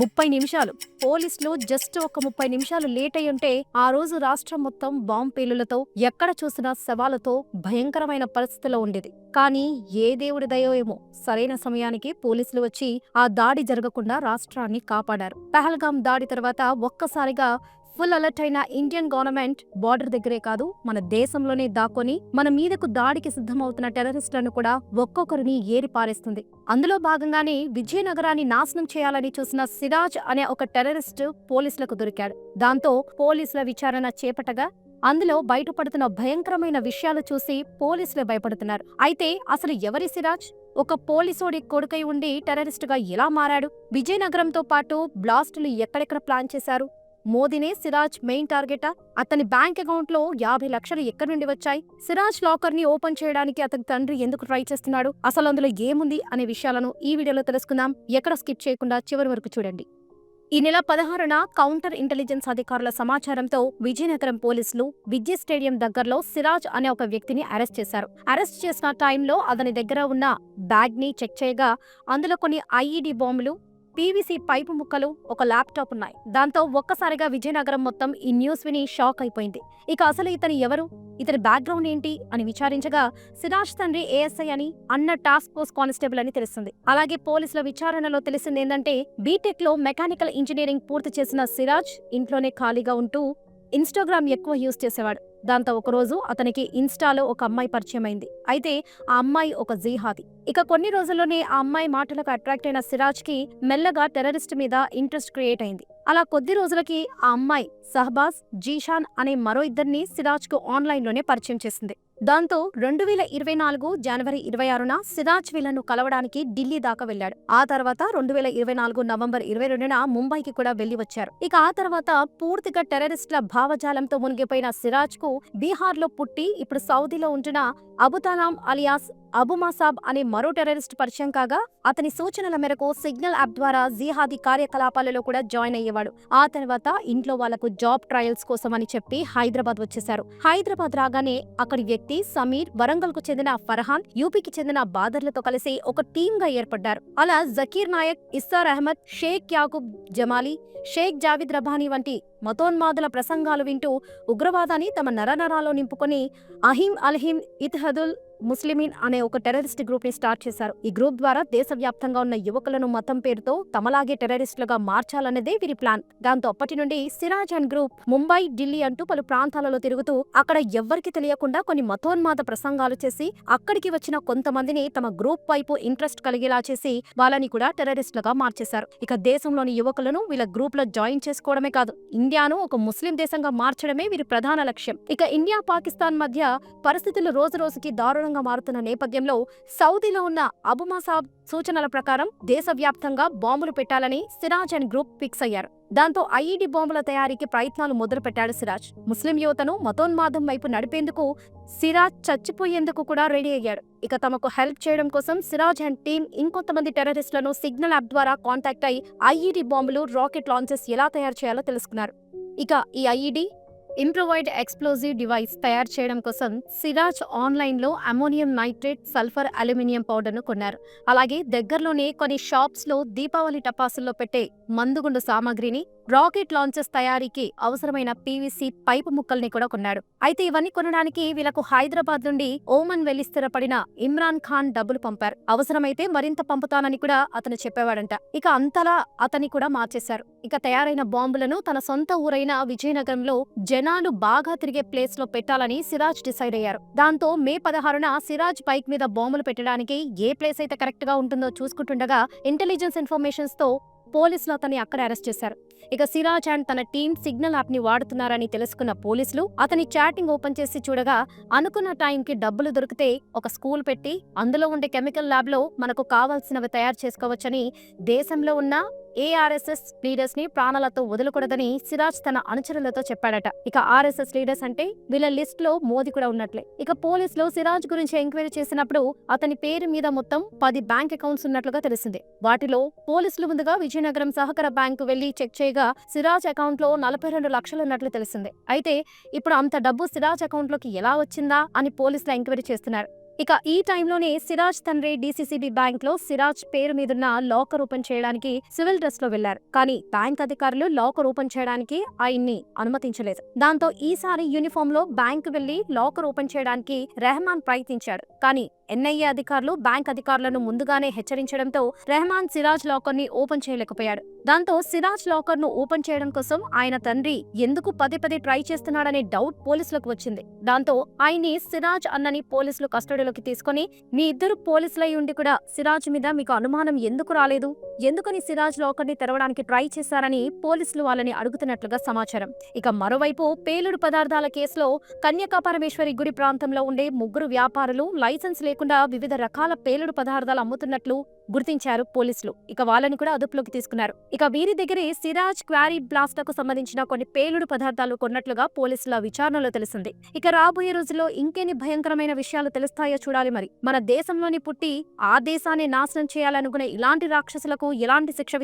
ముప్పై నిమిషాలు. పోలీసులు జస్ట్ ఒక ముప్పై నిమిషాలు లేట్ అయి ఉంటే ఆ రోజు రాష్ట్రం మొత్తం బాంబు పేలులతో ఎక్కడ చూసినా శవాలతో భయంకరమైన పరిస్థితిలో ఉండేది. కానీ ఏ దేవుడి దయో ఏమో సరైన సమయానికి పోలీసులు వచ్చి ఆ దాడి జరగకుండా రాష్ట్రాన్ని కాపాడారు. పహల్గాం దాడి తర్వాత ఒక్కసారిగా ఫుల్ అలర్ట్ అయిన ఇండియన్ గవర్నమెంట్ బార్డర్ దగ్గరే కాదు మన దేశంలోనే దాక్కొని మన మీదకు దాడికి సిద్ధమవుతున్న టెర్రరిస్టులను కూడా ఒక్కొక్కరిని ఏరి పారేస్తుంది. అందులో భాగంగానే విజయనగరాన్ని నాశనం చేయాలని చూసిన సిరాజ్ అనే ఒక టెర్రరిస్ట్ పోలీసులకు దొరికాడు. దాంతో పోలీసుల విచారణ చేపట్టగా అందులో బయటపడుతున్న భయంకరమైన విషయాలు చూసి పోలీసులు భయపడుతున్నారు. అయితే అసలు ఎవరి సిరాజ్? ఒక పోలీసోడి కొడుకై ఉండి టెర్రరిస్టుగా ఎలా మారాడు? విజయనగరంతో పాటు బ్లాస్టులు ఎక్కడెక్కడ ప్లాన్ చేశారు? మోదీనే సిరాజ్ మెయిన్ టార్గెటా అతని బ్యాంక్ అకౌంట్లో యాభై లక్షలు ఎక్కడి నుండి వచ్చాయి? సిరాజ్ లాకర్ని ఓపెన్ చేయడానికి అతని తండ్రి ఎందుకు ట్రై చేస్తున్నాడు? అసలు అందులో ఏముంది అనే విషయాలను ఈ వీడియోలో తెలుసుకుందాం. ఎక్కడ స్కిప్ చేయకుండా చివరి వరకు చూడండి. ఈ నెల పదహారున కౌంటర్ ఇంటెలిజెన్స్ అధికారుల సమాచారంతో విజయనగరం పోలీసులు విద్య స్టేడియం దగ్గరలో సిరాజ్ అనే ఒక వ్యక్తిని అరెస్ట్ చేశారు. అరెస్ట్ చేసిన టైంలో అతని దగ్గర ఉన్న బ్యాగ్ని చెక్ చేయగా అందులో కొన్ని ఐఈడి బాంబులు పీవీసీ పైపు ముక్కలు ఒక ల్యాప్టాప్ ఉన్నాయి. దాంతో ఒక్కసారిగా విజయనగరం మొత్తం ఈ న్యూస్ విని షాక్ అయిపోయింది. ఇక అసలు ఇతను ఎవరు? ఇతని బ్యాక్గ్రౌండ్ ఏంటి? అని విచారించగా సిరాజ్ తండ్రి ఏఎస్ఐ అని అన్న టాస్క్ ఫోర్స్ కానిస్టేబుల్ అని తెలుస్తుంది. అలాగే పోలీసుల విచారణలో తెలిసింది ఏంటంటే బీటెక్లో మెకానికల్ ఇంజనీరింగ్ పూర్తి చేసిన సిరాజ్ ఇంట్లోనే ఖాళీగా ఉంటూ ఇన్స్టాగ్రామ్ ఎక్కువ యూజ్ చేసేవాడు. దాంతో ఒకరోజు అతనికి ఇన్స్టాలో ఒక అమ్మాయి పరిచయం అయింది అయితే ఆ అమ్మాయి ఒక జీహాది. ఇక కొన్ని రోజుల్లోనే ఆ అమ్మాయి మాటలకు అట్రాక్ట్ అయిన సిరాజ్కి మెల్లగా టెర్రరిస్ట్ మీద ఇంట్రెస్ట్ క్రియేట్ అయింది. అలా కొద్ది రోజులకి ఆ అమ్మాయి సహబాజ్ జీషాన్ అనే మరో ఇద్దరిని సిరాజ్కు ఆన్లైన్లోనే పరిచయం చేసింది. దాంతో రెండు వేల ఇరవై నాలుగు జనవరి ఇరవై ఆరున సిరాజ్ వీళ్ళను కలవడానికి ఢిల్లీ దాకా వెళ్ళాడు ఆ తర్వాత రెండు వేల ఇరవై నాలుగు నవంబర్ ఇరవై రెండున ముంబైకి కూడా వెళ్ళి వచ్చారు ఇక ఆ తర్వాత పూర్తిగా టెర్రరిస్టుల భావజాలంతో మునిగిపోయిన సిరాజ్కు బీహార్లో పుట్టి ఇప్పుడు సౌదీలో ఉంటున్న అబుతాలాం అలియాస్ అబుమాసాబ్ అనే మరో టెర్రరిస్ట్ పరిచయం కాగా అతని సూచనల మేరకు సిగ్నల్ యాప్ ద్వారా జిహాది కార్యకలాపాలలో కూడా జాయిన్ అయ్యేవాడు. ఆ తర్వాత ఇంట్లో వాళ్ళకు జాబ్ ట్రయల్స్ కోసం అని చెప్పి హైదరాబాద్ వచ్చేశారు. హైదరాబాద్ రాగానే అక్కడి వ్యక్తి సమీర్ వరంగల్కు చెందిన ఫర్హాన్ యూపీకి చెందిన బాదర్లతో కలిసి ఒక టీమ్గా ఏర్పడ్డారు. అలా జకీర్ నాయక్ ఇస్సార్ అహ్మద్ షేక్ యాకూబ్ జమాలి షేక్ జావిద్ రబానీ వంటి మతోన్మాదుల ప్రసంగాలు వింటూ ఉగ్రవాదాన్ని తమ నరనరాలో నింపుకొని అహిం అల్హిం ఇత్హదుల్ ముస్లిమీన్ అనే ఒక టెర్రరిస్ట్ గ్రూప్ని స్టార్ట్ చేశారు. ఈ గ్రూప్ ద్వారా దేశవ్యాప్తంగా ఉన్న యువకులను మతం పేరుతో తమలాగే టెర్రరిస్టులుగా మార్చాలన్నదే వీరి ప్లాన్. దాంతో అప్పటి నుండి సిరాజ్ అండ్ గ్రూప్ ముంబై ఢిల్లీ అంటూ పలు ప్రాంతాలలో తిరుగుతూ అక్కడ ఎవ్వరికి తెలియకుండా కొన్ని మతోన్మాద ప్రసంగాలు చేసి అక్కడికి వచ్చిన కొంతమందిని తమ గ్రూప్ వైపు ఇంట్రెస్ట్ కలిగేలా చేసి వాళ్ళని కూడా టెర్రరిస్టులుగా మార్చేశారు. ఇక దేశంలోని యువకులను వీళ్ళ గ్రూప్లో జాయిన్ చేసుకోవడమే కాదు ఇండియాను ఒక ముస్లిం దేశంగా మార్చడమే వీరి ప్రధాన లక్ష్యం. ఇక ఇండియా పాకిస్తాన్ మధ్య పరిస్థితులు రోజు రోజుకి దారుణంగా మారుతున్న నేపథ్యంలో సౌదీలో ఉన్న అబుమాసాబ్ సూచనల ప్రకారం దేశవ్యాప్తంగా బాంబులు పెట్టాలని సిరాజ్ అండ్ గ్రూప్ ఫిక్స్ అయ్యారు. దాంతో ఐఈడీ బాంబుల తయారీకి ప్రయత్నాలు మొదలుపెట్టాడు సిరాజ్. ముస్లిం యువతను మతోన్మాదం వైపు నడిపేందుకు సిరాజ్ చచ్చిపోయేందుకు కూడా రెడీ అయ్యాడు. ఇక తమకు హెల్ప్ చేయడం కోసం సిరాజ్ అండ్ టీం ఇంకొంతమంది టెర్రరిస్టులను సిగ్నల్ యాప్ ద్వారా కాంటాక్ట్ అయి ఐఈడీ బాంబులు రాకెట్ లాంచెస్ ఎలా తయారు చేయాలో తెలుసుకున్నారు. ఇక ఈ ఐఈడీ ఇంప్రొవైడ్ ఎక్స్ప్లోజివ్ డివైస్ తయారు చేయడం కోసం సిరాజ్ ఆన్లైన్లో అమోనియం నైట్రేట్ సల్ఫర్ అల్యూమినియం పౌడర్ను కొన్నారు. అలాగే దగ్గరలోనే కొన్ని షాప్స్లో దీపావళి టపాసుల్లో పెట్టే మందుగుండు సామాగ్రిని రాకెట్ లాంచెస్ తయారీకి అవసరమైన పీవీసీ పైపు ముక్కల్ని కూడా కొన్నాడు అయితే ఇవన్నీ కొనడానికి వీళ్ళకు హైదరాబాద్ నుండి ఓమన్ వెళ్ళి స్థిరపడిన ఇమ్రాన్ ఖాన్ డబ్బులు పంపారు. అవసరమైతే మరింత పంపుతానని కూడా అతను చెప్పేవాడంట. ఇక అంతలా అతని కూడా మార్చేశారు. ఇక తయారైన బాంబులను తన సొంత ఊరైన విజయనగరంలో జనాలు బాగా తిరిగే ప్లేస్లో పెట్టాలని సిరాజ్ డిసైడ్ అయ్యారు. దాంతో మే పదహారున సిరాజ్ బైక్ మీద బాంబులు పెట్టడానికి ఏ ప్లేస్ అయితే కరెక్ట్గా ఉంటుందో చూసుకుంటుండగా ఇంటెలిజెన్స్ ఇన్ఫర్మేషన్స్తో పోలీసులు అతన్ని అక్కడ అరెస్ట్ చేశారు. ఇక సిరాజ్ అండ్ తన టీం సిగ్నల్ యాప్ని వాడుతున్నారని తెలుసుకున్న పోలీసులు అతని చాటింగ్ ఓపెన్ చేసి చూడగా అనుకున్న టైంకి డబ్బులు దొరికితే ఒక స్కూల్ పెట్టి అందులో ఉండే కెమికల్ ల్యాబ్లో మనకు కావాల్సినవి తయారు చేసుకోవచ్చని దేశంలో ఉన్న ఏఆర్ఎస్ఎస్ లీడర్స్ని ప్రాణాలతో వదలకూడదని సిరాజ్ తన అనుచరులతో చెప్పాడట. ఇక ఆర్ఎస్ఎస్ లీడర్స్ అంటే వీళ్ళ లిస్ట్లో మోదీ కూడా ఉన్నట్లే. ఇక పోలీసులు సిరాజ్ గురించి ఎంక్వైరీ చేసినప్పుడు అతని పేరు మీద మొత్తం పది బ్యాంక్ అకౌంట్స్ ఉన్నట్లుగా తెలిసింది. వాటిలో పోలీసులు ముందుగా విజయనగరం సహకార బ్యాంకు వెళ్ళి చెక్ చేయగా సిరాజ్ అకౌంట్లో నలభై రెండు లక్షలు ఉన్నట్లు తెలిసింది. అయితే ఇప్పుడు అంత డబ్బు సిరాజ్ అకౌంట్లోకి ఎలా వచ్చిందా అని పోలీసులు ఎంక్వైరీ చేస్తున్నారు. ఇక ఈ టైంలోనే సిరాజ్ తండ్రి డీసీసీబీ బ్యాంక్లో సిరాజ్ పేరు మీదున్న లాకర్ ఓపెన్ చేయడానికి సివిల్ డ్రెస్లో వెళ్ళారు కానీ బ్యాంక్ అధికారులు లాకర్ ఓపెన్ చేయడానికి ఆయన్ని అనుమతించలేదు. దాంతో ఈసారి యూనిఫామ్లో బ్యాంక్ వెళ్ళి లాకర్ ఓపెన్ చేయడానికి రెహమాన్ ప్రయత్నించాడు. కానీ ఎన్ఐఏ అధికారులు బ్యాంక్ అధికారులను ముందుగానే హెచ్చరించడంతో రెహమాన్ సిరాజ్ లాకర్ని ఓపెన్ చేయలేకపోయాడు. దాంతో సిరాజ్ లాకర్ను ఓపెన్ చేయడం కోసం ఆయన తండ్రి ఎందుకు పదే పదే ట్రై చేస్తున్నాడనే డౌట్ పోలీసులకు వచ్చింది. దాంతో ఆయన్ని సిరాజ్ అన్నని పోలీసులు కస్టడీలోకి తీసుకొని మీ ఇద్దరు పోలీసులై ఉండి కూడా సిరాజ్ మీద మీకు అనుమానం ఎందుకు రాలేదు? ఎందుకని సిరాజ్ లోకర్ని తెరవడానికి ట్రై చేశారని పోలీసులు వాళ్ళని అడుగుతున్నట్లుగా సమాచారం. ఇక మరోవైపు పేలుడు పదార్థాల కేసులో కన్యకా పరమేశ్వరి గుడి ప్రాంతంలో ఉండే ముగ్గురు వ్యాపారులు లైసెన్స్ లేకుండా వివిధ రకాల పేలుడు పదార్థాలు అమ్ముతున్నట్లు గుర్తించారు పోలీసులు. ఇక వాళ్ళని కూడా అదుపులోకి తీసుకున్నారు. ఇక వీరి దగ్గరే సిరాజ్ క్వారీ బ్లాస్టకు సంబంధించిన కొన్ని పేలుడు పదార్థాలు కొన్నట్లుగా పోలీసుల విచారణలో తెలిసింది. ఇక రాబోయే రోజుల్లో ఇంకెన్ని భయంకరమైన విషయాలు తెలుస్తాయో చూడాలి మరి. మన దేశంలోని పుట్టి ఆ దేశాన్ని నాశనం చేయాలనుకునే ఇలాంటి రాక్షసులకు ఎలాంటి శిక్ష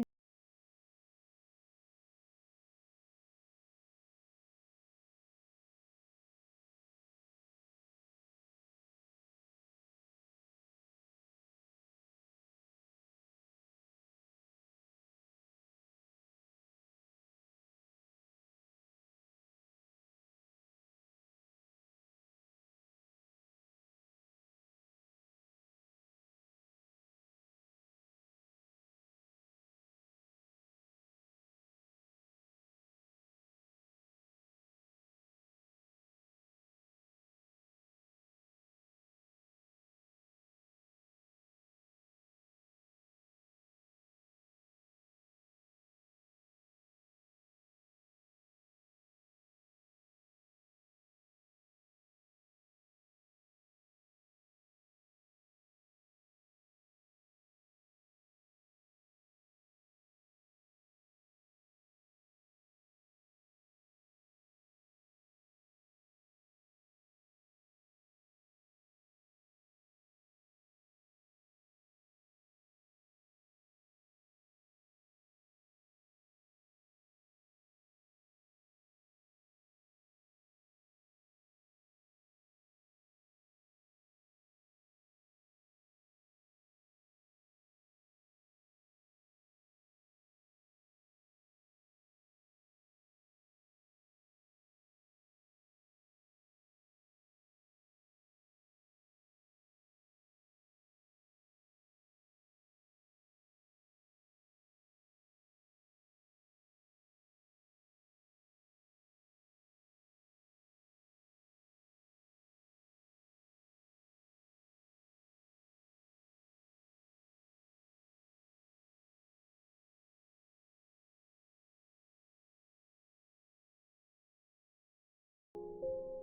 thank you